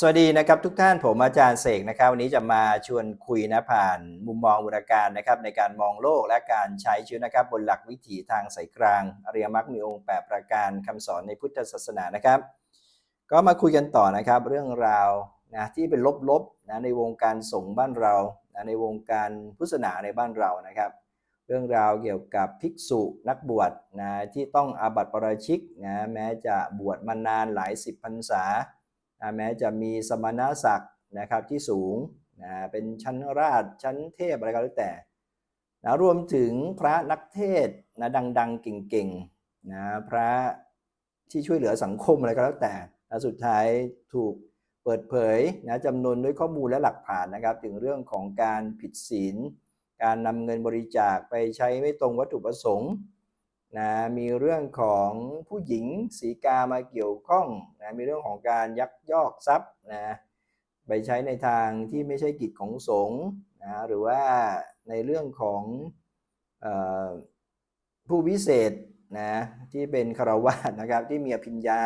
สวัสดีนะครับทุกท่านผมอาจารย์เสกนะครับวันนี้จะมาชวนคุยนะผ่านมุมมองบุรการนะครับในการมองโลกและการใช้ชีวิตนะครับบนหลักวิถีทางสายกลางอริยมรรคมีองค์แปดประการคำสอนในพุทธศาสนานะครับ ก็มาคุยกันต่อนะครับเรื่องราวนะที่เป็นลบๆนะในวงการสงฆ์บ้านเรานะในวงการพุทธศาสนาในบ้านเรานะครับ เรื่องราวเกี่ยวกับภิกษุนักบวชนะที่ต้องอาบัติปราชิกนะแม้จะบวชมานานหลายสิบพรรษา นะแม้จะมีสมณศักดิ์นะครับที่สูงนะเป็นชั้นราชชั้นเทพอะไรก็แล้วแต่นะรวมถึงพระนักเทศน์นะดังๆ เก่งๆนะพระที่ช่วยเหลือสังคมอะไรก็แล้วแต่นะสุดท้ายถูกเปิดเผยนะจำนวนด้วยข้อมูลและหลักฐานนะครับ ถึงเรื่องของการผิดศีล การนำเงินบริจาคไปใช้ไม่ตรงวัตถุประสงค์ นะมีเรื่องของผู้หญิงสีกามาเกี่ยวข้องนะมีเรื่องของการยักยอกทรัพย์นะไปใช้ในทางที่ไม่ใช่กิจของสงฆ์นะหรือว่าในเรื่องของออผู้วิเศษนะที่เป็นคารวาสนะครับที่มีอภิญญา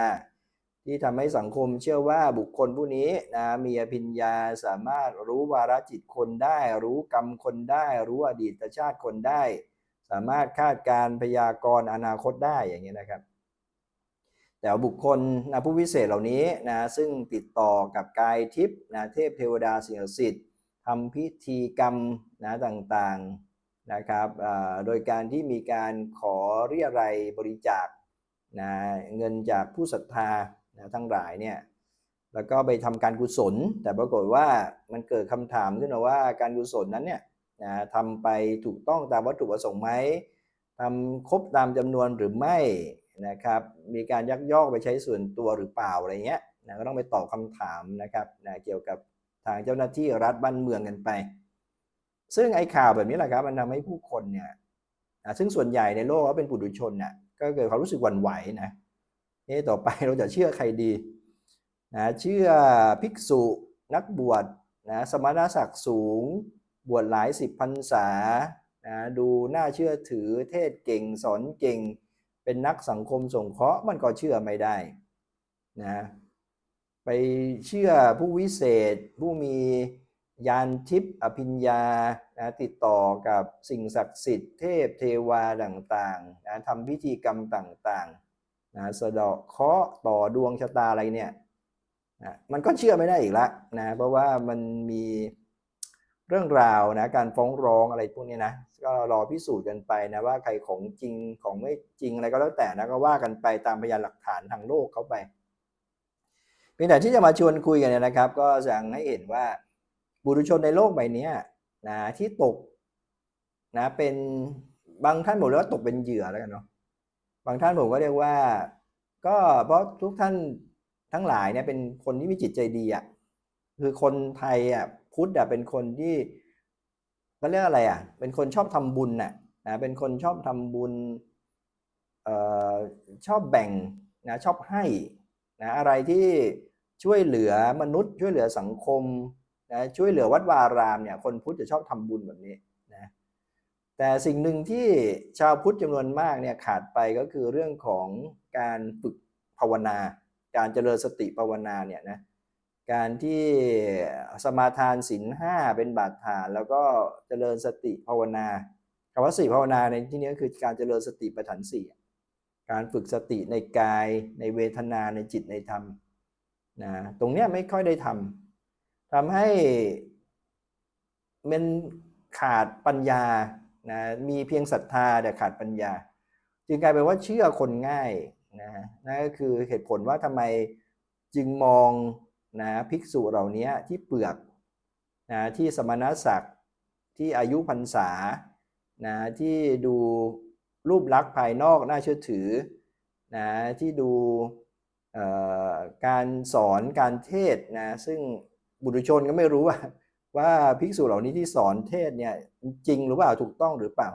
ที่ทำให้สังคมเชื่อว่าบุคคลผู้นี้นะมีอภิญญาสามารถรู้วาระจิตคนได้ รู้กรรมคนได้ รู้อดีตชาติคนได้ สามารถคาดการ์พยากรณ์อนาคตได้อย่างนี้นะครับ แต่บุคคลนะผู้วิเศษเหล่านี้นะซึ่งติดต่อกับกายทิพย์นะเทพเทวดาสิ่งศักดิ์สิทธิ์ทำพิธีกรรมนะต่างๆนะครับโดยการที่มีการขอเรียรัยบริจาคนะเงินจากผู้ศรัทธานะทั้งหลายเนี่ยแล้วก็ไปทำการกุศล แต่ปรากฏว่ามันเกิดคำถามขึ้นมาว่าการกุศลนั้นเนี่ย นะทำไปถูกต้องตามวัตถุประสงค์ไหมทำครบตามจำนวนหรือไม่นะครับ มีการยักยอกไปใช้ส่วนตัวหรือเปล่าอะไรเงี้ยนะก็ต้องไปตอบคำถามนะครับนะเกี่ยวกับทางเจ้าหน้าที่รัฐบ้านเมืองกันไป ซึ่งไอ้ข่าวแบบนี้แหละครับมันทำให้ผู้คนเนี่ยนะซึ่งส่วนใหญ่ในโลกเขาเป็นปุถุชนน่ะก็เกิดความรู้สึกหวั่นไหวนะเอ๊ต่อไปเราจะเชื่อใครดีนะเชื่อภิกษุนักบวชนะสมณศักดิ์สูง บวชหลายสิบพรรษานะดูน่าเชื่อถือเทศเก่งสอนเก่ง เป็นนักสังคมสงเคราะห์มันก็เชื่อไม่ได้นะไปเชื่อผู้วิเศษผู้มียานทิพย์อภิญญานะติดต่อกับสิ่งศักดิ์สิทธิ์เทพเทวาต่างๆนะทำพิธีกรรมต่างๆนะสะเดาะเคาะต่อดวงชะตาอะไรเนี่ยนะมันก็เชื่อไม่ได้อีกละนะเพราะว่ามันมี เรื่องราวนะการฟ้องร้องอะไรพวกนี้นะก็รอพิสูจน์กันไปนะว่าใครของจริงของไม่จริงอะไรก็แล้วแต่นะก็ว่ากันไปตามพยานหลักฐานทางโลกเขาไปเพียงแต่ที่จะมาชวนคุยกันเนี่ยนะครับ ก็จะให้เห็นว่าบุรุชนในโลกใบนี้นะที่ตกนะเป็นบางท่านบอกเลยว่าตกเป็นเหยื่อแล้วกันเนาะบางท่านผมก็เรียกว่า ก็เพราะทุกท่านทั้งหลายเนี่ยเป็นคนที่มีจิตใจดีอะคือคนไทยอะ พุทธอะเป็นคนที่ก็เรียกอะไรอะ เป็นคนชอบทำบุญน่ะนะเป็นคนชอบทำบุญเอ่อชอบแบ่งนะชอบให้นะอะไรที่ช่วยเหลือมนุษย์ช่วยเหลือสังคมนะช่วยเหลือวัดวาอารามเนี่ยคนพุทธจะชอบทำบุญแบบนี้นะแต่สิ่งหนึ่งที่ชาวพุทธจำนวนมากเนี่ยขาดไปก็คือเรื่องของการฝึกภาวนา การเจริญสติภาวนาเนี่ยนะ การที่สมาทานศีลห้าเป็นบาดฐาน แล้วก็เจริญสติภาวนาคำว่าสติภาวนาในที่นี้ก็คือการเจริญสติปัฏฐานสี่การฝึกสติในกายในเวทนาในจิตในธรรมนะตรงเนี้ยไม่ค่อยได้ทำทำให้มันขาดปัญญานะมีเพียงศรัทธาแต่ขาดปัญญา จึงกลายเป็นว่าเชื่อคนง่ายนะนั่นก็คือเหตุผลว่าทำไมจึงมอง นะภิกษุเหล่านี้ที่เปลือกนะที่สมณศักดิ์ที่อายุพรรษานะที่ดูรูปลักษณ์ภายนอกน่าเชื่อถือนะที่ดูการสอนการเทศนะซึ่งบุตรชนก็ไม่รู้ว่าว่าภิกษุเหล่านี้ที่สอนเทศเนี่ยจริงหรือเปล่าถูกต้องหรือเปล่า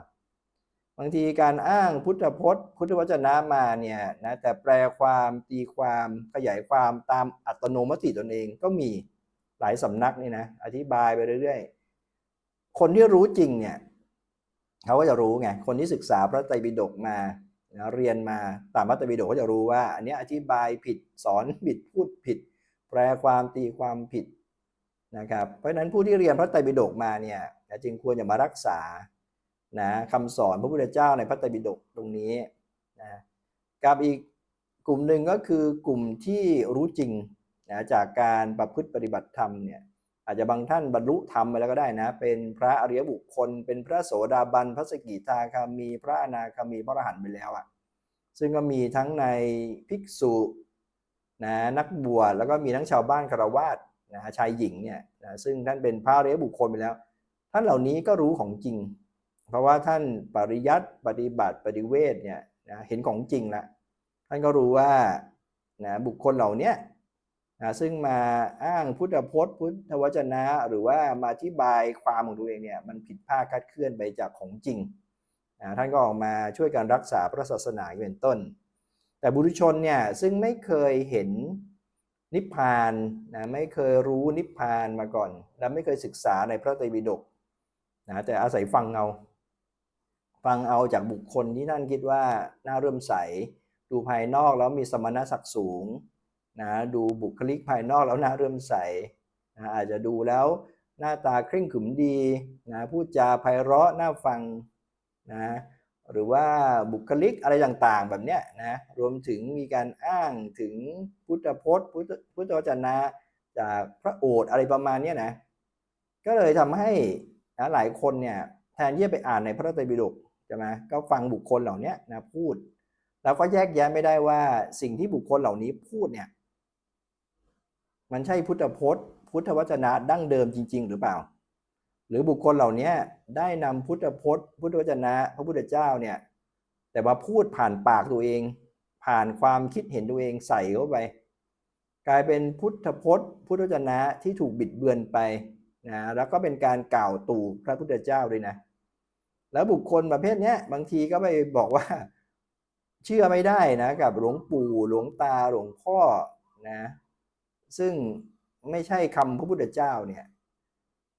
บางทีการอ้างพุทธพจน์ พุทธวจนะมาเนี่ยนะแต่แปลความตีความขยายความตามอัตโนมัติตนเองก็มีหลายสำนักนี่นะอธิบายไปเรื่อยๆ คนที่รู้จริงเนี่ยเขาก็จะรู้ไงคนที่ศึกษาพระไตรปิฎกมานะเรียนมาตามพระไตรปิฎกก็จะรู้ว่า อันนี้อธิบายผิดสอนผิดพูดผิด แปลความตีความผิดนะครับเพราะฉะนั้นผู้ที่เรียนพระไตรปิฎกมาเนี่ยจึงควรจะมารักษา นะคำสอนพระพุทธเจ้าในพระไตรปิฎกตรงนี้นะกับอีกกลุ่มหนึ่งก็คือกลุ่มที่รู้จริงนะจากการประพฤติปฏิบัติธรรมเนี่ยอาจจะบางท่านบรรลุธรรมไปแล้วก็ได้นะ เป็นพระอริยบุคคล เป็นพระโสดาบัน พระสกิทาคามี พระอนาคามี พระอรหันต์ไปแล้วอะซึ่งก็มีทั้งในภิกษุนะนักบวชแล้วก็มีทั้งชาวบ้านคารวาสนะชายหญิงเนี่ยนะซึ่งท่านเป็นพระอริยบุคคลไปแล้ว ท่านเหล่านี้ก็รู้ของจริง เพราะว่าท่านปริยัติปฏิบัติปฏิเวทเนี่ยนะเห็นของจริงละท่านก็รู้ว่านะบุคคลเหล่านี้นะซึ่งมาอ้างพุทธพจน์ พุทธวจนะ หรือว่ามาอธิบายความของตัวเองเนี่ยมันผิดพลาดคลาดเคลื่อนไปจากของจริงนะท่านก็ออกมาช่วยกันรักษาพระศาสนาเป็นต้น แต่บุรุชนเนี่ยซึ่งไม่เคยเห็นนิพพานนะไม่เคยรู้นิพพานมาก่อน และไม่เคยศึกษาในพระไตรปิฎกนะแต่อาศัยฟังเอา ฟังเอาจากบุคคลที่ท่านคิดว่าน่าเริ่มใส ดูภายนอกแล้วมีสมณศักดิ์สูงนะดูบุคลิกภายนอกแล้วน่าเริ่มใสนะอาจจะดูแล้วหน้าตาเคร่งขรึมดีนะพูดจาไพเราะน่าฟังนะหรือว่าบุคลิกอะไรต่างๆ แบบเนี้ยนะรวมถึงมีการอ้างถึงพุทธพจน์ พุทธพุทธวจนะจากพระโอษฐ์อะไรประมาณเนี้ยนะก็เลยทำให้นะหลายคนเนี่ยแทนที่จะไปอ่านในพระไตรปิฎก ใช่ไหมก็ฟังบุคคลเหล่านี้นะพูด แล้วก็แยกแยะไม่ได้ว่าสิ่งที่บุคคลเหล่านี้พูดเนี่ยมันใช่พุทธพจน์ พุทธวจนะดั้งเดิมจริง ๆ หรือเปล่า หรือบุคคลเหล่านี้ได้นำพุทธพจน์ พุทธวจนะ พระพุทธเจ้าเนี่ยแต่ว่าพูดผ่านปากตัวเอง ผ่านความคิดเห็นตัวเองใส่เข้าไป กลายเป็นพุทธพจน์ พุทธวจนะที่ถูกบิดเบือนไปนะแล้วก็เป็นการกล่าวตู่พระพุทธเจ้าด้วยนะ แล้วบุคคลประเภทเนี้ยบางทีก็ไปบอกว่า เชื่อไม่ได้นะกับหลวงปู่หลวงตาหลวงพ่อนะ ซึ่งไม่ใช่คำพระพุทธเจ้าเนี่ย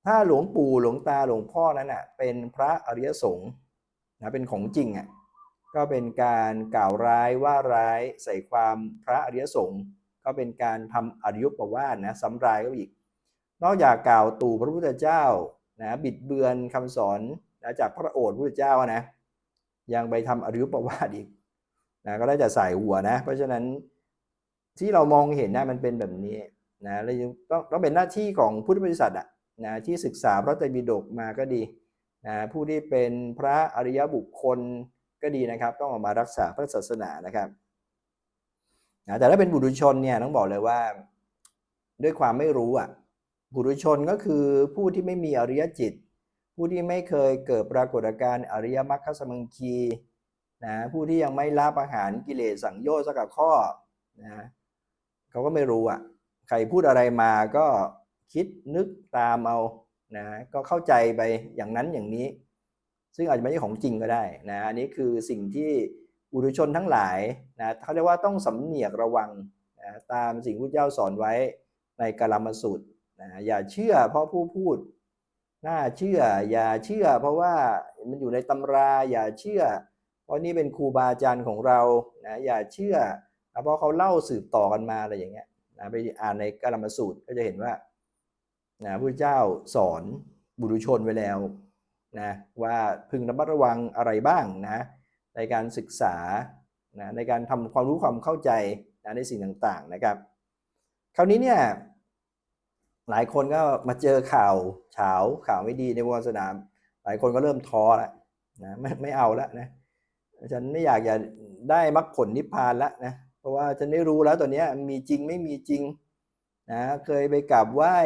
ถ้าหลวงปู่หลวงตาหลวงพ่อนั้นอะเป็นพระอริยสงฆ์นะเป็นของจริงอะก็เป็นการกล่าวร้ายว่าร้ายใส่ความพระอริยสงฆ์ก็เป็นการทำอริยประวาสนะซ้ำรายก็อีก นอกจากกล่าวตู่พระพุทธเจ้านะบิดเบือนคำสอน นะจากพระโอษฐ์พระพุทธเจ้านะยังไปทำอริยประวาสอีกนะก็ได้จะใส่หัวนะ เพราะฉะนั้นที่เรามองเห็นนะมันเป็นแบบนี้นะเราต้องต้องเป็นหน้าที่ของพุทธบริษัทอะนะที่ศึกษาพระไตรปิฎกมาก็ดีนะผู้ที่เป็นพระอริยบุคคลก็ดีนะครับ ต้องออกมารักษาพระศาสนานะครับนะแต่ถ้าเป็นบุรุชนเนี่ยต้องบอกเลยว่า ด้วยความไม่รู้อะบุรุชนก็คือผู้ที่ไม่มีอริยจิต ผู้ที่ไม่เคยเกิดปรากฏการณ์อริยมรรคสมังคีนะผู้ที่ยังไม่ละอาหารกิเลสสังโยชน์สักข้อนะเขาก็ไม่รู้อะใครพูดอะไรมาก็คิดนึกตามเอานะก็เข้าใจไปอย่างนั้นอย่างนี้ ซึ่งอาจจะไม่ใช่ของจริงก็ได้นะอันนี้คือสิ่งที่อุรุชนทั้งหลายนะเขาเรียกว่าต้องสำเนียกระวังนะตามสิ่งที่เจ้าสอนไว้ในกาลามสูตรนะอย่าเชื่อเพราะผู้พูด น่าเชื่อ อย่าเชื่อ เพราะว่ามันอยู่ในตำราอย่าเชื่อ เพราะนี่เป็นครูบาอาจารย์ของเรานะอย่าเชื่อเพราะเขาเล่าสืบต่อกันมาอะไรอย่างเงี้ยนะไปอ่านในกาลมสูตรก็จะเห็นว่านะพระเจ้าสอนบุรุชนไว้แล้วนะว่าพึงระมัดระวังอะไรบ้างนะในการศึกษานะในการทำความรู้ความเข้าใจนะในสิ่งต่างๆนะครับ คราวนี้เนี่ย หลายคนก็มาเจอข่าวเฉาข่าวไม่ดีในวงสนาม หลายคนก็เริ่มท้อแล้วนะไม่ไม่เอาแล้วนะฉันไม่อยากจะได้มรรคผลนิพพานล้วนะเพราะว่าฉันได้รู้แล้วตอนนี้มีจริงไม่มีจริงนะเคยไปกราบไหว้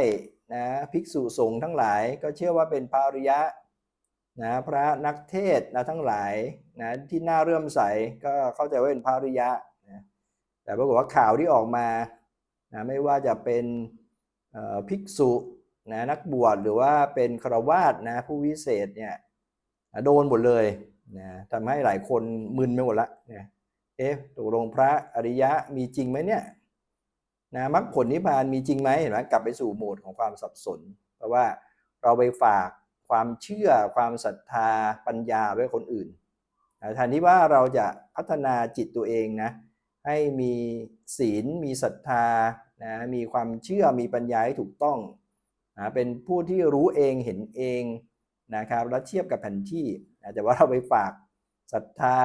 นะภิกษุสงฆ์ทั้งหลาย ก็เชื่อว่าเป็นพระริยะนะพระนักเทศนะทั้งหลายนะที่น่าเรื่มใสก็เข้าใจว่าเป็นพระริยะนะแต่ปรากฏว่าข่าวที่ออกมานะไม่ว่าจะเป็น ภิกษุนะนักบวชหรือว่าเป็นครวาสนะผู้วิเศษเนี่ยโดนหมดเลยนะทำให้หลายคนมึนไปหมดละนะเอ๊ะตกลงพระอริยะมีจริงไหมเนี่ยนะมรรคผลนิพพานมีจริงไหมเห็นไหมกลับไปสู่โหมดของความสับสน เพราะว่าเราไปฝากความเชื่อความศรัทธาปัญญาไว้คนอื่นแทนที่ว่าเราจะพัฒนาจิตตัวเองนะให้มีศีลมีศรัทธา นะมีความเชื่อมีปัญญาที่ถูกต้องนะเป็นผู้ที่รู้เองเห็นเองนะครับแล้วเทียบกับแผนที่นะแต่ว่าเราไปฝากศรัทธา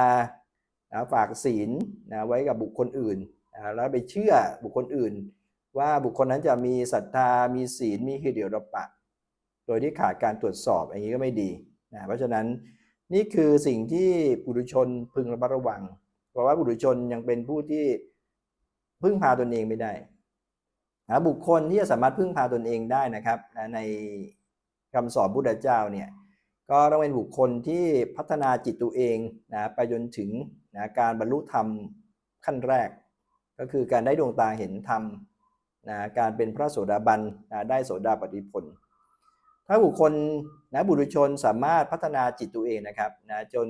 นะฝากศีลนะไว้กับบุคคลอื่นนะแล้วไปเชื่อบุคคลอื่น ว่าบุคคลนั้นจะมีศรัทธามีศีลมีฮิริโอตปะ โดยที่ขาดการตรวจสอบอย่างนี้ก็ไม่ดีนะเพราะฉะนั้นนี่คือสิ่งที่ปุถุชนพึงระมัดระวัง เพราะว่าปุถุชนยังเป็นผู้ที่พึ่งพาตนเองไม่ได้ นะบุคคลที่จะสามารถพึ่งพาตนเองได้นะครับในคำสอนพุทธเจ้าเนี่ยก็ต้องเป็นบุคคลที่พัฒนาจิตตัวเองนะไปจนถึงนะการบรรลุธรรมขั้นแรก ก็คือการได้ดวงตาเห็นธรรมนะการเป็นพระโสดาบันนะได้โสดาปฏิผล ถ้าบุคคลนะบุรุชนสามารถพัฒนาจิตตัวเองนะครับนะจน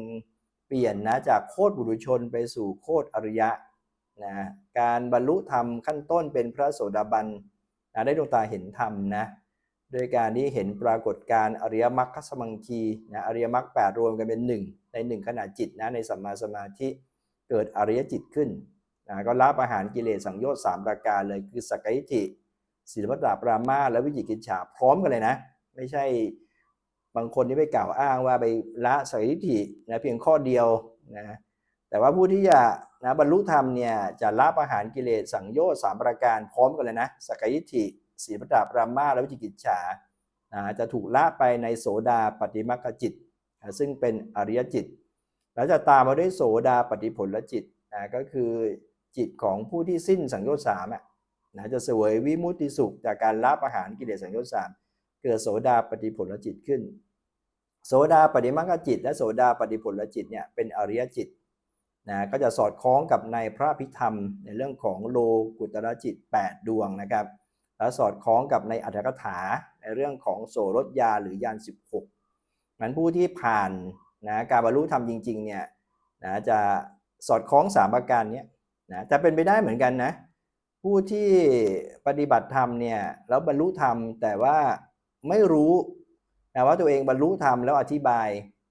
เปลี่ยนนะจากโคตรบุรุชนไปสู่โคตรอริยะ นะการบรรลุธรรมขั้นต้นเป็นพระโสดาบันนะได้ดวงตาเห็นธรรมนะโดยการที่เห็นปรากฏการอริยมรรคสมังคีนะอริยมรรคแปดรวมกันเป็นหนึ่งในหนึ่งขณะจิตนะในสัมมาสมาธิเกิดอริยจิตขึ้นนะก็ละประหารกิเลสสังโยชน์สามประการเลยคือสักกายทิศีลวัตตปรามาและวิจิกิจฉาพร้อมกันเลยนะ ไม่ใช่บางคนที่ไปกล่าวอ้างว่าไปละสักกายทิฏฐินะเพียงข้อเดียวนะ แต่ว่าผู้ที่จะนะบรรลุธรรมเนี่ยจะละประหารกิเลสสังโยชน์สามประการพร้อมกันเลยนะสักกายทิฏฐิศีลวัตตปรามาและวิจิกิจฉานะจะถูกละไปในโสดาปฏิมักจิตนะซึ่งเป็นอริยจิต แล้วจะตามมาด้วยโสดาปฏิผลจิตนะก็คือจิตของผู้ที่สิ้นสังโยชน์สามนะจะเสวยวิมุตติสุขจากการละประหารกิเลสสังโยชน์สามเกิดโสดาปฏิผลจิตขึ้น โสดาปฏิมังคจิต และโสดาปฏิผลจิตเนี่ยเป็นอริยจิต นะก็จะสอดคล้องกับในพระพิธรรม ในเรื่องของโลกุตระจิต 8 ดวงนะครับ แล้วสอดคล้องกับในอัตถกถาในเรื่องของโสรถยาหรือยาน 16นั้นผู้ที่ผ่านนะการบรรลุธรรมจริงๆเนี่ยนะจะสอดคล้องสามประการนี้นะจะเป็นไปได้เหมือนกันนะผู้ที่ปฏิบัติธรรมเนี่ยแล้วบรรลุธรรมแต่ว่าไม่รู้นะว่าตัวเองบรรลุธรรมแล้วอธิบาย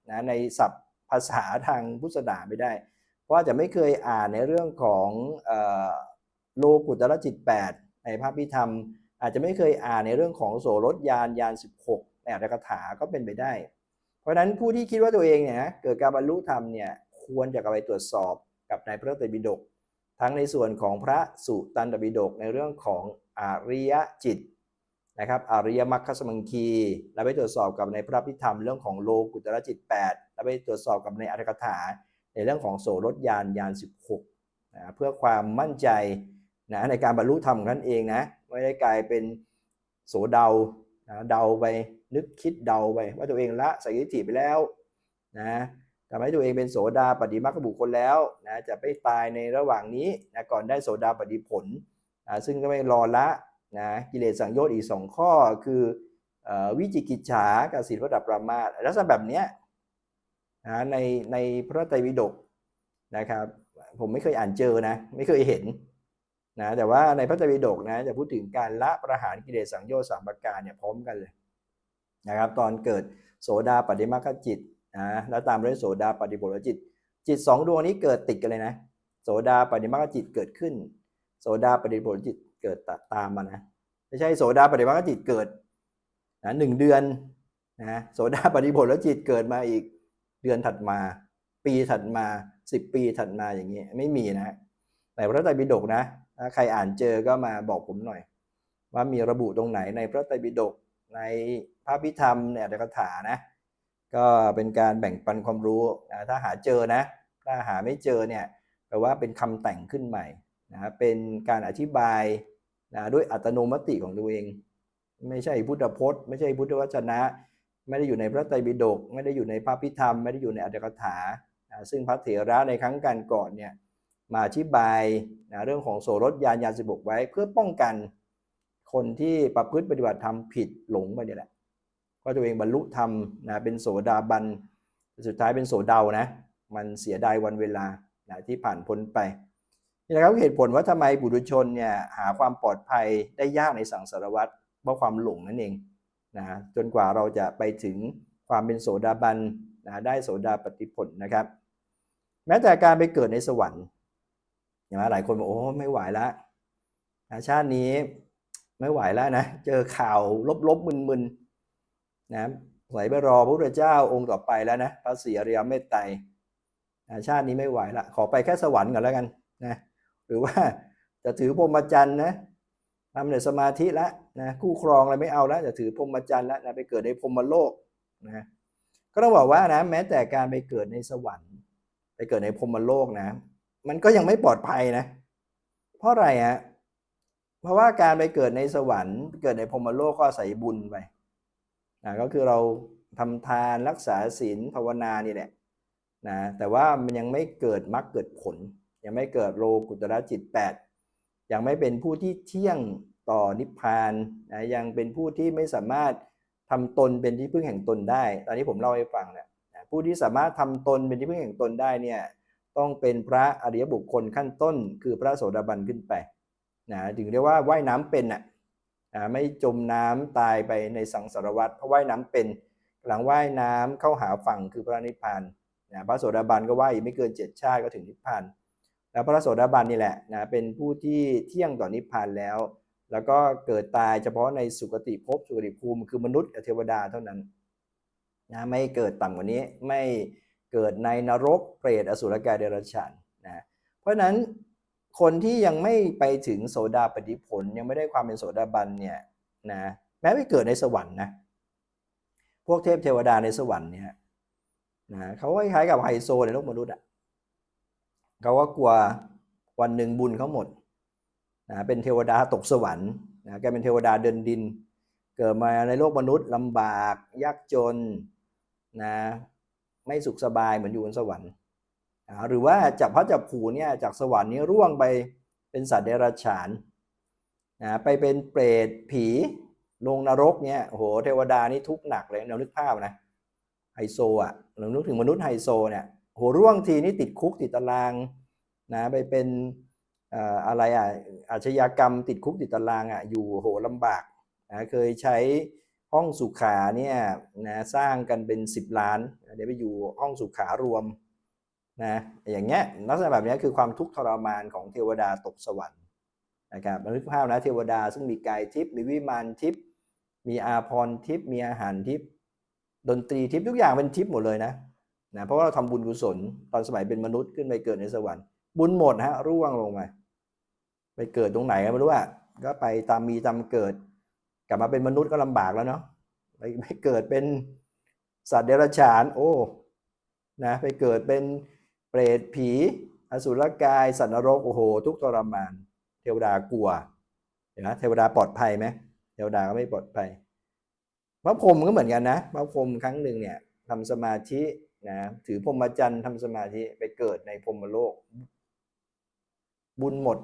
นะในศัพท์ภาษาทางพุทธศาสนาไม่ได้ ราะว่าจะไม่เคยอ่านในเรื่องของโลกุตระจิต 8 ในพระพิธรรม อาจจะไม่เคยอ่านในเรื่องของโสรถยานยาน 16ในอัตถกถาก็เป็นไปได้ เพราะฉะนั้นผู้ที่คิดว่าตัวเองเนี่ยนะเกิดการบรรลุธรรมเนี่ยควรจะไปตรวจสอบกับในพระไตรปิฎกทั้งในส่วนของพระสุตันตปิฎกในเรื่องของอริยจิตนะครับอริยมรรคสมังคี แล้วไปตรวจสอบกับในพระพิธรรมเรื่องของโลกุตระจิต 8 แล้วไปตรวจสอบกับในอัตถกถา ในเรื่องของโสรถยานยาน 16นะเพื่อความมั่นใจนะในการบรรลุธรรมของท่านเองนะไม่ได้กลายเป็นโสเดานะเดาไปนึกคิดเดาไปว่าตัวเองละสักยิทิไปแล้วนะทำให้ตัวเองเป็นโสดาปฏิมาคบุคคลแล้วนะจะไปตายในระหว่างนี้นะก่อนได้โสดาปฏิผลนะซึ่งก็ไม่รอละนะกิเลสสังโยชน์อีกสองข้อคือออวิจิกิจฉากับศีลระดับปรามาสลักษณะแบบเนี้ย นะในในพระไตรปิฎกนะครับ ผมไม่เคยอ่านเจอนะ ไม่เคยเห็นนะแต่ว่าในพระไตรปิฎกนะจะพูดถึงการละประหารกิเลสสังโยชน์สามประการเนี่ยพร้อมกันเลยนะครับตอนเกิดโสดาปฏิมาคจิตนะแล้วตามด้วยโสดาปฏิผลจิต จิตสองดวงนี้เกิดติดกันเลยนะโสดาปฏิมาคจิตเกิดขึ้น โสดาปฏิผลจิตเกิดตามมานะไม่ใช่โสดาปฏิมาคจิตเกิดนะหนึ่งเดือนนะโสดาปฏิผลจิตเกิดมาอีก เดือนถัดมา ปีถัดมาสิบปีถัดมาอย่างนี้ไม่มีนะในพระไตรปิฎกนะถ้าใครอ่านเจอก็มาบอกผมหน่อย ว่ามีระบุตรงไหนในพระไตรปิฎกในพระพิธรรมในอัตถกถานะ ก็เป็นการแบ่งปันความรู้นะถ้าหาเจอนะ ถ้าหาไม่เจอเนี่ยแปลว่าเป็นคำแต่งขึ้นใหม่นะเป็นการอธิบายนะด้วยอัตโนมัติของตัวเอง ไม่ใช่พุทธพจน์ ไม่ใช่พุทธวจนะ ไม่ได้อยู่ในพระไตรปิฎกไม่ได้อยู่ในพระพิธรรม ไม่ได้อยู่ในอัตถกถานะซึ่งพระเถระในครั้งกันก่อนเนี่ยมาอธิบายนะเรื่องของโสรถยานยานสิบกไว้ เพื่อป้องกันคนที่ประพฤติปฏิบัติธรรมผิดหลงไปนี่แหละว่าตัวเองบรรลุธรรมนะเป็นโสดาบันสุดท้ายเป็นโสเดานะมันเสียดายวันเวลานะที่ผ่านพ้นไปนี่นะครับเหตุผลว่าทำไมบุรุชนเนี่ยหาความปลอดภัยได้ยากในสังสารวัฏเพราะความหลงนั่นเอง นะจนกว่าเราจะไปถึงความเป็นโสดาบันนะได้โสดาปฏิผลนะครับ แม้แต่การไปเกิดในสวรรค์อย่างหลายคนบอกโอ้ไม่ไหวแล้วนะชาตินี้ไม่ไหวแล้วนะ เจอข่าวลบๆมึนๆนะไหวไปรอพระพุทธเจ้าองค์ต่อไปแล้วนะพระศรีอริยเมตไตรนะชาตินี้ไม่ไหวละขอไปแค่สวรรค์ก่อนแล้วกันนะหรือว่าจะถือพรหมจรรย์นะ ทำในสมาธิแล้วนะคู่ครองอะไรไม่เอาแล้วจะถือพรหมจรรย์แล้วนะไปเกิดในพรหมโลกนะก็ต้องบอกว่านะแม้แต่การไปเกิดในสวรรค์ ไปเกิดในพรหมโลกนะ มันก็ยังไม่ปลอดภัยนะ เพราะอะไรฮะเพราะว่าการไปเกิดในสวรรค์เกิดในพรหมโลกก็อาศัยบุญไปนะก็คือเราทำทานรักษาศีลภาวนานี่แหละนะแต่ว่ามันยังไม่เกิดมรรคเกิดผล ยังไม่เกิดโลกุตระจิต 8 ยังไม่เป็นผู้ที่เที่ยงต่อนิพพานนะยังเป็นผู้ที่ไม่สามารถทำตนเป็นที่พึ่งแห่งตนได้ ตอนนี้ผมเล่าให้ฟังนะผู้ที่สามารถทำตนเป็นที่พึ่งแห่งตนได้เนี่ยต้องเป็นพระอริยบุคคลขั้นต้น คือพระโสดาบันขึ้นไปนะถึงเรียกว่าว่ายน้ำเป็นน่ะไม่จมน้ำตายไปในสังสารวัฏเพราะว่ายน้ำเป็นหลังว่ายน้ำเข้าหาฝั่งคือพระนิพพานนะพระโสดาบันก็ว่ายไม่เกินเจ็ดชาติก็ถึงนิพพาน แล้วพระโสดาบันนี่แหละนะเป็นผู้ที่เที่ยงต่อนิพพานแล้ว แล้วก็เกิดตายเฉพาะในสุคติภพสุคติภูมิคือมนุษย์กับเทวดาเท่านั้นนะไม่เกิดต่ำกว่านี้ไม่เกิดในนรกเปรตอสุรกายเดรัจฉานนะเพราะฉะนั้นคนที่ยังไม่ไปถึงโสดาปฏิผลยังไม่ได้ความเป็นโสดาบันเนี่ยนะแม้ไม่เกิดในสวรรค์นะพวกเทพเทวดาในสวรรค์เนี่ยนะเขาคล้ายๆกับไฮโซในโลกมนุษย์อะ เขาก็กลัววันหนึ่งบุญเขาหมดนะเป็นเทวดาตกสวรรค์นะแกเป็นเทวดาเดินดิน เกิดมาในโลกมนุษย์ลำบากยากจนนะไม่สุขสบายเหมือนอยู่บนสวรรค์หรือว่าจากพระจับผูเนี่ยจากสวรรค์นี้ร่วงไปเป็นสัตว์เดรัจฉานนะไปเป็นเปรตผีลงนรกเนี่ยโอ้โหเทวดานี่ทุกข์หนักเลยเรานึกภาพนะไฮโซอะเรานึกถึงมนุษย์ไฮโซเนี่ย โอ้โหร่วงทีนี่ติดคุกติดตารางนะไปเป็นอะไรอะอาชญากรรมติดคุกติดตารางอะอยู่โหลำบากนะเคยใช้ห้องสุขาเนี่ยนะสร้างกันเป็น 10 ล้านเดี๋ยวไปอยู่ห้องสุขารวมนะอย่างเงี้ยลักษณะแบบนี้คือความทุกข์ทรมานของเทวดาตกสวรรค์นะครับนึกภาพนะเทวดาซึ่งมีกายทิพย์มีวิมานทิพย์มีอาพรทิพย์มีอาหารทิพย์ดนตรีทิพย์ทุกอย่างเป็นทิพย์หมดเลยนะ นะเพราะว่าเราทำบุญกุศลตอนสมัยเป็นมนุษย์ขึ้นไปเกิดในสวรรค์ บุญหมดฮะร่วงลงมาไปเกิดตรงไหนก็ไม่รู้อะก็ไปตามมีตามเกิด กลับมาเป็นมนุษย์ก็ลำบากแล้วเนาะไปไปเกิดเป็นสัตว์เดรัจฉาน โอ้นะไปเกิดเป็นเปรตผี อสุรกาย สัตว์นรกโอ้โห ทุกทรมาน เทวดากลัวเห็นไหมเทวดาปลอดภัยไหมเทวดาก็ไม่ปลอดภัยพระพรหมก็เหมือนกันนะพระพรหมครั้งหนึ่งเนี่ยทำสมาธิ นะถือพรหมจรรย์ทำสมาธิไปเกิดในพรหมโลก บุญหมด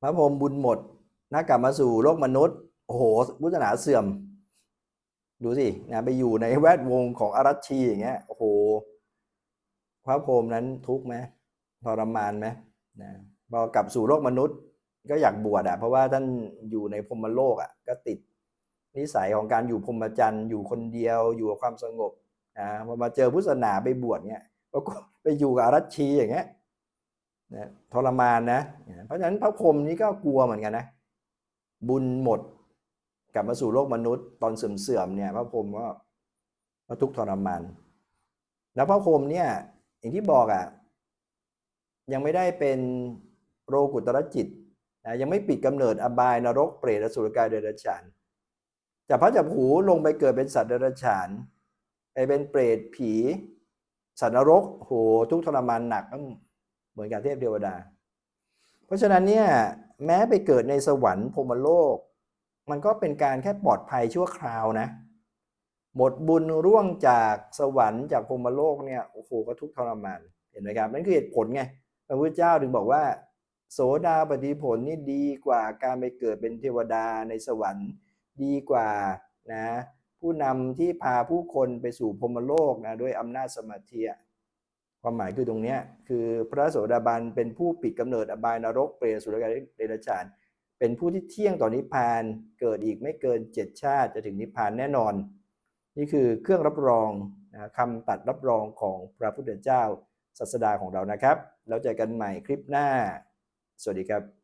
พระพรหมบุญหมดน่ากลับมาสู่โลกมนุษย์โอ้โหพุทธศาสนาเสื่อม ดูสินะไปอยู่ในแวดวงของอารัชชีอย่างเงี้ยโอ้โหพระพรหมนั้นทุกข์ไหมทรมานไหมนะพอกลับสู่โลกมนุษย์ ก็อยากบวชอะเพราะว่าท่านอยู่ในพรหมโลกอะก็ติด นิสัยของการอยู่พรหมจรรย์อยู่คนเดียวอยู่กับความสงบนะพอมาเจอพุทธศาสนาไปบวชเงี้ยก็ไปอยู่กับอรัชชีอย่างเงี้ยนะทรมานนะ เพราะฉะนั้นพระพรหมนี้ก็กลัวเหมือนกันนะ บุญหมดกลับมาสู่โลกมนุษย์ตอนเสื่อมๆเนี่ย พระพรหมก็ก็ทุกทรมาน แล้วพระพรหมเนี่ย อย่างที่บอกอะ่ะยังไม่ได้เป็นโรกุตรจิตนะยังไม่ปิดกำเนิดอบายนรกเปรตอสุรกายเดรัจฉาน จากพระจับหูลงไปเกิดเป็นสัตว์เดรัจฉานไปเป็นเปรตผีสัตว์นรกโหทุกทรมานหนักเหมือนกับเทพเทวดา เพราะฉะนั้นเนี่ยแม้ไปเกิดในสวรรค์พรมโลก มันก็เป็นการแค่ปลอดภัยชั่วคราวนะ หมดบุญร่วงจากสวรรค์จากพรมโลกเนี่ยโอ้โหก็ทุกทรมานเห็นไหมครับนั่นคือเหตุผลไงพระพุทธเจ้าถึงบอกว่า โสดาปฏิผลนี่ดีกว่าการไปเกิดเป็นเทวดาในสวรรค์ ดีกว่านะผู้นำที่พาผู้คนไปสู่พรมโลกนะด้วยอำนาจสมาธิความหมายคือตรงนี้คือพระโสดาบันเป็นผู้ปิดกำเนิดอบายนรกเปรตสุรกายเดรัจฉานเป็นผู้ที่เที่ยงต่อนิพพานเกิดอีกไม่เกินเจ็ดชาติจะถึงนิพพานแน่นอน นี่คือเครื่องรับรองนะคำตัดรับรองของพระพุทธเจ้าศาสดาของเรานะครับ แล้วเจอกันใหม่คลิปหน้า สวัสดีครับ